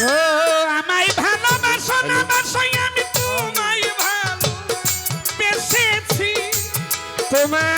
ও আমায় ভালোবাসো না বাসোই আমি তোমায় ভালো বেসেছি তোমায়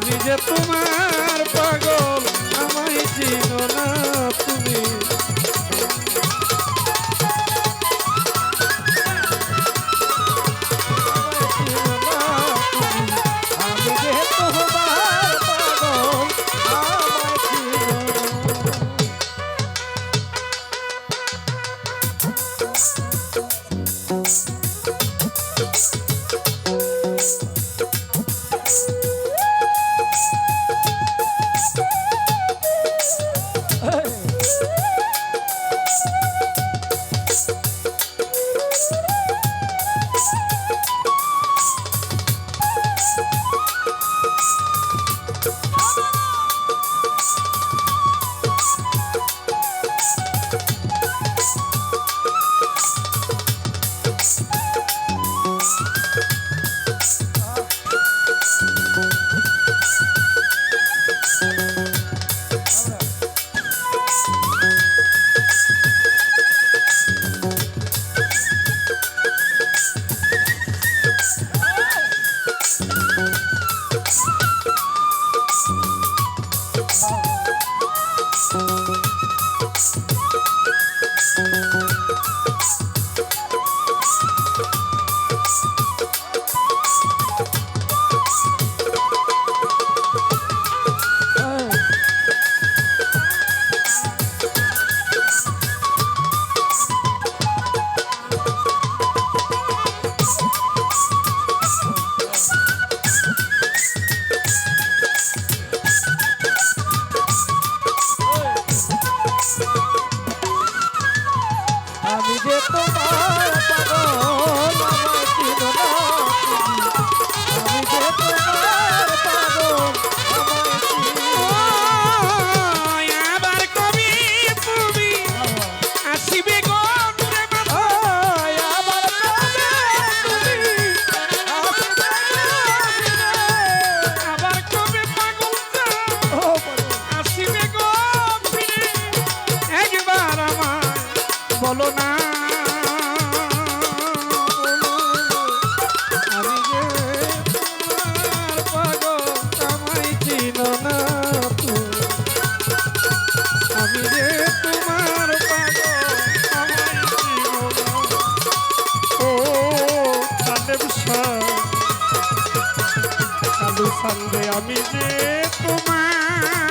আমি যে তোমার আমি যে তোমার